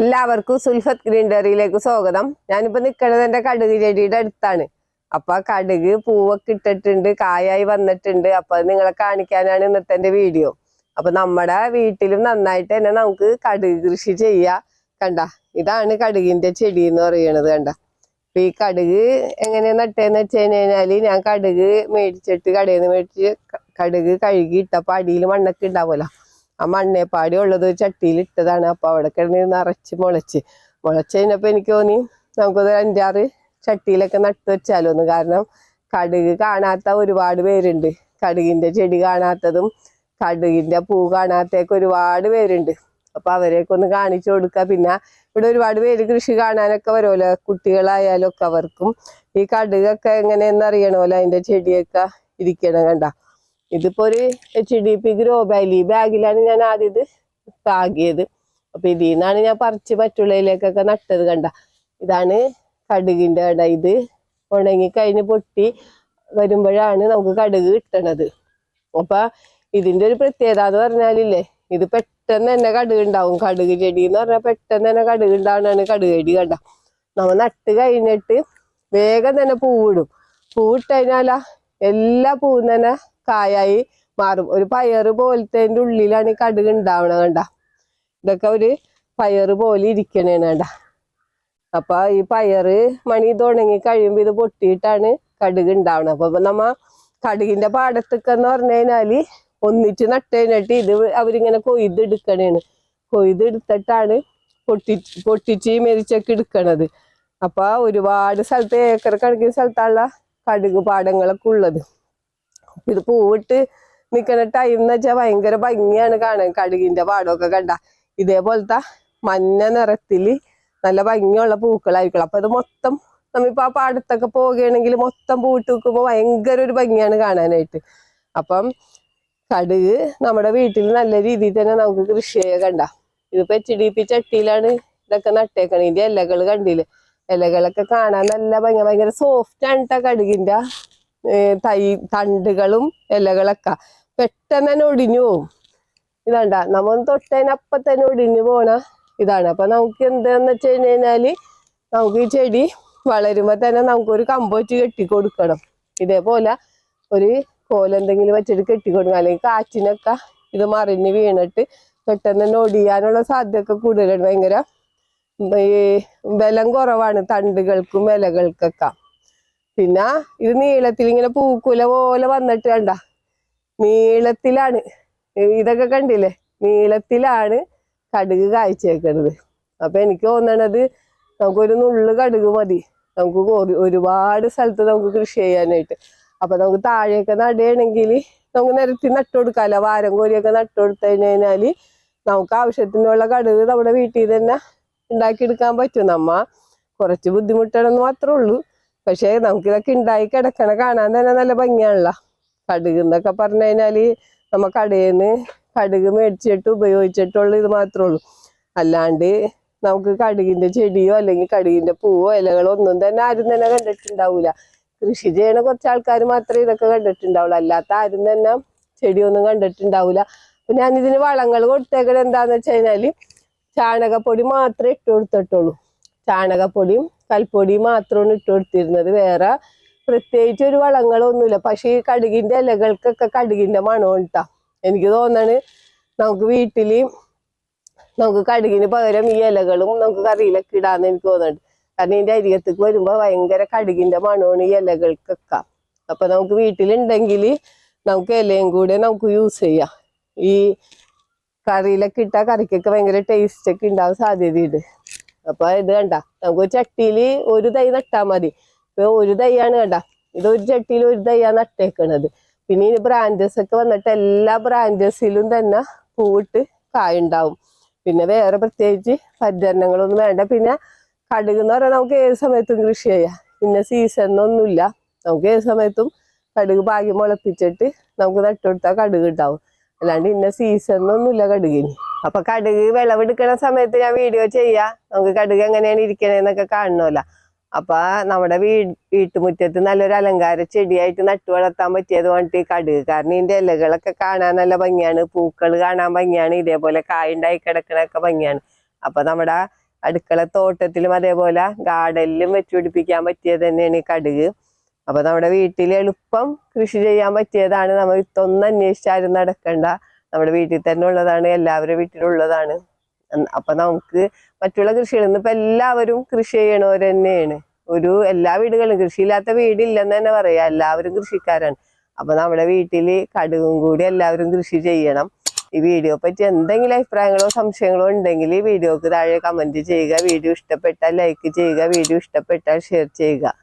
എല്ലാവർക്കും സുൽഫത്ത് ഗ്രീൻ ഡയറിയിലേക്ക് സ്വാഗതം. ഞാനിപ്പോ നിൽക്കുന്നത് എന്റെ കടുക് ചെടിയുടെ അടുത്താണ്. അപ്പൊ കടുക് പൂവൊക്കെ ഇട്ടിട്ടുണ്ട് കായായി വന്നിട്ടുണ്ട്. അപ്പൊ അത് നിങ്ങളെ കാണിക്കാനാണ് ഇന്നത്തെ എന്റെ വീഡിയോ. അപ്പൊ നമ്മുടെ വീട്ടിലും നന്നായിട്ട് തന്നെ നമുക്ക് കടുക് കൃഷി ചെയ്യാ. കണ്ട ഇതാണ് കടുകിന്റെ ചെടി എന്ന് പറയുന്നത് കണ്ട. അപ്പൊ ഈ കടുക് എങ്ങനെയാ നട്ടേന്ന് വെച്ച് കഴിഞ്ഞാൽ ഞാൻ കടുക് മേടിച്ചിട്ട് കടയിൽ നിന്ന് മേടിച്ച് കടുക് കഴുകി ഇട്ടപ്പോ അടിയിൽ മണ്ണൊക്കെ ഉണ്ടാവുമല്ലോ. ആ മണ്ണേപ്പാടി ഉള്ളത് ചട്ടിയിലിട്ടതാണ്. ചട്ടിയിൽ ഇട്ടതാണ് അപ്പൊ അവിടെ കിടന്നിരുന്ന് അരച്ച് മുളച്ച്. മുളച്ച് കഴിഞ്ഞപ്പോൾ എനിക്ക് തോന്നി നമുക്കത് അഞ്ചാറ് ചട്ടിയിലൊക്കെ നട്ട് വെച്ചാലോന്ന്. കാരണം കടുക് കാണാത്ത ഒരുപാട് പേരുണ്ട്. കടുകിന്റെ ചെടി കാണാത്തതും കടുകിന്റെ പൂ കാണാത്തൊക്കെ ഒരുപാട് പേരുണ്ട്. അപ്പൊ അവരെയൊക്കെ ഒന്ന് കാണിച്ചു കൊടുക്കുക. പിന്നെ ഇവിടെ ഒരുപാട് പേര് കൃഷി കാണാനൊക്കെ വരുമല്ലോ. കുട്ടികളായാലും ഒക്കെ അവർക്കും ഈ കടുകൊക്കെ എങ്ങനെയെന്ന് അറിയണമല്ലോ അതിന്റെ ചെടിയൊക്കെ ഇരിക്കണം കണ്ട. ഇതിപ്പോ ഒരു എച്ച് ഡി പി ഗ്രോ ഈ ബാഗിലാണ് ഞാൻ ആദ്യം ഇത് പാകിയത്. അപ്പൊ ഇതിൽ നിന്നാണ് ഞാൻ പറിച്ച് മറ്റുള്ളതിലേക്കൊക്കെ നട്ടത് കണ്ട. ഇതാണ് കടുകിന്റെ കട ഇത് ഉണങ്ങി കഴിഞ്ഞ് പൊട്ടി വരുമ്പോഴാണ് നമുക്ക് കടുക് കിട്ടണത്. അപ്പൊ ഇതിന്റെ ഒരു പ്രത്യേകത എന്ന് പറഞ്ഞാലില്ലേ ഇത് പെട്ടെന്ന് തന്നെ കടുക് ഉണ്ടാവും. കടുക് ചെടി എന്ന് പറഞ്ഞാൽ പെട്ടെന്ന് തന്നെ കടുക് ഉണ്ടാവുന്നതാണ് കടുക് ചെടി കണ്ട. നമ്മ നട്ട് കഴിഞ്ഞിട്ട് വേഗം തന്നെ പൂവിടും. പൂവിട്ട് കഴിഞ്ഞാലാ എല്ലാ പൂവും തന്നെ കായായി മാറും. ഒരു പയറ് പോലത്തെ ഉള്ളിലാണ് ഈ കടുക് ഉണ്ടാവണ കണ്ട. ഇതൊക്കെ ഒരു പയറ് പോലെ ഇരിക്കണേണ് കണ്ട. അപ്പൊ ഈ പയറ് മണി ഇത് ഉണങ്ങി കഴിയുമ്പോ ഇത് പൊട്ടിയിട്ടാണ് കടുക് ഉണ്ടാവണത്. അപ്പൊ നമ്മ കടുകിന്റെ പാടത്തൊക്കെ എന്ന് പറഞ്ഞു കഴിഞ്ഞാൽ ഒന്നിച്ച് നട്ടുകഴിഞ്ഞിട്ട് ഇത് അവരിങ്ങനെ കൊയ്തെടുക്കണേണ്. കൊയ്തെടുത്തിട്ടാണ് പൊട്ടി പൊട്ടിച്ച് മെരിച്ചൊക്കെ എടുക്കണത്. അപ്പൊ ഒരുപാട് സ്ഥലത്ത് ഏക്കർ കണക്കിന് സ്ഥലത്താണുള്ള കടുക് പാടങ്ങളൊക്കെ ഉള്ളത്. ഇത് പൂവിട്ട് നിൽക്കുന്ന ടൈം എന്ന് വെച്ചാൽ ഭയങ്കര ഭംഗിയാണ് കാണാൻ. കടുകിന്റെ പാടമൊക്കെ കണ്ട. ഇതേപോലത്തെ മഞ്ഞ നിറത്തിൽ നല്ല ഭംഗിയുള്ള പൂക്കളായിരിക്കണം. അപ്പൊ ഇത് മൊത്തം നമ്മിപ്പോ ആ പാടത്തൊക്കെ പോവുകയാണെങ്കിൽ മൊത്തം പൂവിട്ട് വെക്കുമ്പോ ഭയങ്കര ഒരു ഭംഗിയാണ് കാണാനായിട്ട്. അപ്പം കടുക് നമ്മുടെ വീട്ടിൽ നല്ല രീതിയിൽ തന്നെ നമുക്ക് കൃഷി ചെയ്യാൻ കണ്ട. ഇതിപ്പോ എച്ച് ഡി പി ചട്ടിയിലാണ് ഇതൊക്കെ നട്ടേക്കണേ. ഇതിന്റെ ഇലകൾ കണ്ടില്ലേ? ഇലകളൊക്കെ കാണാൻ നല്ല ഭംഗി. ഭയങ്കര സോഫ്റ്റ് ആണ് കേട്ടോ തൈ തണ്ടുകളും ഇലകളൊക്കെ. പെട്ടെന്ന് തന്നെ ഒടിഞ്ഞു പോവും. ഇതാണ്ട നമ്മൾ തൊട്ടതിനപ്പം തന്നെ ഒടിഞ്ഞു പോണ ഇതാണ്. അപ്പൊ നമുക്ക് എന്താന്ന് വെച്ച് കഴിഞ്ഞ് കഴിഞ്ഞാൽ നമുക്ക് ഈ ചെടി വളരുമ്പോ തന്നെ നമുക്കൊരു കമ്പോറ്റ് കെട്ടി കൊടുക്കണം ഇതേപോലെ ഒരു കോലെന്തെങ്കിലും വെച്ചിട്ട് കെട്ടി കൊടുക്കണം അല്ലെങ്കിൽ കാറ്റിനൊക്കെ ഇത് മറിഞ്ഞ് വീണിട്ട് പെട്ടെന്ന് തന്നെ ഒടിയാനുള്ള സാധ്യത കൂടുതലാണ് ഭയങ്കര ഈ ബലം കുറവാണ് തണ്ടുകൾക്കും ഇലകൾക്കൊക്കെ. പിന്നെ ഇത് നീളത്തിൽ ഇങ്ങനെ പൂക്കുല പോലെ വന്നിട്ട് കണ്ട. നീളത്തിലാണ്. ഇതൊക്കെ കണ്ടില്ലേ? നീളത്തിലാണ് കടുക് കാഴ്ചവെക്കണത് അപ്പൊ എനിക്ക് തോന്നണത് നമുക്കൊരു നുള്ളു കടുക് മതി. നമുക്ക് ഒരു- ഒരുപാട് സ്ഥലത്ത് നമുക്ക് കൃഷി ചെയ്യാനായിട്ട്. അപ്പൊ നമുക്ക് താഴെയൊക്കെ നടുകയാണെങ്കിൽ നമുക്ക് നിരത്തി നട്ടുകൊടുക്കാമല്ലോ വാരം കോരിയൊക്കെ നട്ടുകൊടുത്തു കഴിഞ്ഞാൽ നമുക്ക് ആവശ്യത്തിനുള്ള കടുക് നമ്മുടെ വീട്ടിൽ തന്നെ ഉണ്ടാക്കിയെടുക്കാൻ പറ്റും. നമ്മ കുറച്ച് ബുദ്ധിമുട്ടണമെന്ന് മാത്രമേ ഉള്ളൂ. പക്ഷേ നമുക്ക് ഇതൊക്കെ ഉണ്ടായി കിടക്കണ കാണാൻ തന്നെ നല്ല ഭംഗിയാണല്ലോ. കടുക് എന്നൊക്കെ പറഞ്ഞു കഴിഞ്ഞാൽ നമ്മ കടയിൽ കടുക് മേടിച്ചിട്ട് ഉപയോഗിച്ചിട്ടുള്ള ഇത് മാത്രമേ ഉള്ളൂ. അല്ലാണ്ട് നമുക്ക് കടുകിന്റെ ചെടിയോ അല്ലെങ്കിൽ കടുകിന്റെ പൂവോ ഇലകളോ ഒന്നും തന്നെ ആരും തന്നെ കണ്ടിട്ടുണ്ടാവൂല. കൃഷി ചെയ്യണ കുറച്ച് ആൾക്കാർ മാത്രമേ ഇതൊക്കെ കണ്ടിട്ടുണ്ടാവുള്ളൂ. അല്ലാത്ത ആരും തന്നെ ചെടിയൊന്നും കണ്ടിട്ടുണ്ടാവൂല. അപ്പൊ ഞാൻ ഇതിന് വളങ്ങൾ കൊടുത്തേക്കണത് എന്താന്ന് വെച്ച് കഴിഞ്ഞാൽ ചാണകപ്പൊടി മാത്രമേ ഇട്ട് കൊടുത്തിട്ടുള്ളൂ. ചാണകപ്പൊടിയും കൽപ്പൊടിയും മാത്രമാണ് ഇട്ട് കൊടുത്തിരുന്നത്. വേറെ പ്രത്യേകിച്ച് ഒരു വളങ്ങളൊന്നുമില്ല. പക്ഷെ ഈ കടുകിന്റെ ഇലകൾക്കൊക്കെ കടുകിന്റെ മണം കിട്ടാം എനിക്ക് തോന്നണ് നമുക്ക് വീട്ടിൽ നമുക്ക് കടുകിന് പകരം ഈ ഇലകളും നമുക്ക് കറിയിലൊക്കെ ഇടാന്ന് എനിക്ക് തോന്നുന്നുണ്ട് കാരണം ഇതിന്റെ അരികത്തേക്ക് വരുമ്പോൾ ഭയങ്കര കടുകിന്റെ മണമാണ് ഈ ഇലകൾക്കൊക്കെ. അപ്പം നമുക്ക് വീട്ടിലുണ്ടെങ്കിൽ നമുക്ക് ഇലയും കൂടെ നമുക്ക് യൂസ് ചെയ്യാം. ഈ കറിയിലൊക്കെ ഇട്ടാൽ കറിക്കൊക്കെ ഭയങ്കര ടേസ്റ്റ് ഒക്കെ ഉണ്ടാവാൻ സാധ്യതയുണ്ട്. അപ്പൊ ഇത് കണ്ട നമുക്ക് ഒരു ചട്ടിയിൽ ഒരു തൈ നട്ടാ മതി. ഇപ്പൊ ഒരു തൈയാണ് കണ്ട ഇത് ഒരു ചട്ടിയിൽ ഒരു തൈയാണ് നട്ടേക്കണത്. പിന്നെ ഈ ബ്രാഞ്ചസ് ഒക്കെ വന്നിട്ട് എല്ലാ ബ്രാഞ്ചസിലും തന്നെ പൂവിട്ട് കായുണ്ടാവും. പിന്നെ വേറെ പ്രത്യേകിച്ച് പരിചരണങ്ങളൊന്നും വേണ്ട. പിന്നെ കടുക് എന്ന് പറഞ്ഞാൽ നമുക്ക് ഏത് സമയത്തും കൃഷി ചെയ്യാം. പിന്നെ സീസണൊന്നുമില്ല നമുക്ക് ഏത് സമയത്തും കടുക് ഭാഗ്യം മുളപ്പിച്ചിട്ട് നമുക്ക് നട്ടുകൊടുത്താൽ കടുക് ഉണ്ടാവും. അല്ലാണ്ട് ഇന്ന സീസണൊന്നുമില്ല കടുകിന് അപ്പൊ കടുക് വിളവെടുക്കണ സമയത്ത് ഞാൻ വീഡിയോ ചെയ്യാ. നമുക്ക് കടുക് എങ്ങനെയാണ് ഇരിക്കണേന്നൊക്കെ കാണണമല്ലോ അപ്പൊ നമ്മുടെ വീ വീട്ടുമുറ്റത്ത് നല്ലൊരു അലങ്കാര ചെടിയായിട്ട് നട്ടു വളർത്താൻ പറ്റിയത് ഈ കടുക് കാരണം ഇതിന്റെ ഇലകളൊക്കെ കാണാൻ നല്ല ഭംഗിയാണ്. പൂക്കൾ കാണാൻ ഭംഗിയാണ്. ഇതേപോലെ കായുണ്ടായി കിടക്കണൊക്കെ ഭംഗിയാണ്. അപ്പൊ നമ്മുടെ അടുക്കള തോട്ടത്തിലും അതേപോലെ ഗാർഡനിലും വെച്ചുപിടിപ്പിക്കാൻ പറ്റിയത് തന്നെയാണ് ഈ കടുക്. അപ്പൊ നമ്മുടെ വീട്ടിൽ എളുപ്പം കൃഷി ചെയ്യാൻ പറ്റിയതാണ്. നമ്മൾ ഇതൊന്നും അന്വേഷിച്ചാലും നടക്കണ്ട. നമ്മുടെ വീട്ടിൽ തന്നെ ഉള്ളതാണ് എല്ലാവരുടെ വീട്ടിലുള്ളതാണ് അപ്പൊ നമുക്ക് മറ്റുള്ള കൃഷികളിൽ നിന്ന് ഇപ്പൊ എല്ലാവരും കൃഷി ചെയ്യണവർ തന്നെയാണ്. ഒരു എല്ലാ വീടുകളും കൃഷിയില്ലാത്ത വീടില്ലെന്ന് തന്നെ പറയാം. എല്ലാവരും കൃഷിക്കാരാണ്. അപ്പൊ നമ്മുടെ വീട്ടിൽ കടുകും കൂടി എല്ലാവരും കൃഷി ചെയ്യണം. ഈ വീഡിയോ പറ്റി എന്തെങ്കിലും അഭിപ്രായങ്ങളോ സംശയങ്ങളോ ഉണ്ടെങ്കിൽ ഈ വീഡിയോക്ക് താഴെ കമന്റ് ചെയ്യുക. വീഡിയോ ഇഷ്ടപ്പെട്ടാൽ ലൈക്ക് ചെയ്യുക. വീഡിയോ ഇഷ്ടപ്പെട്ടാൽ ഷെയർ ചെയ്യുക.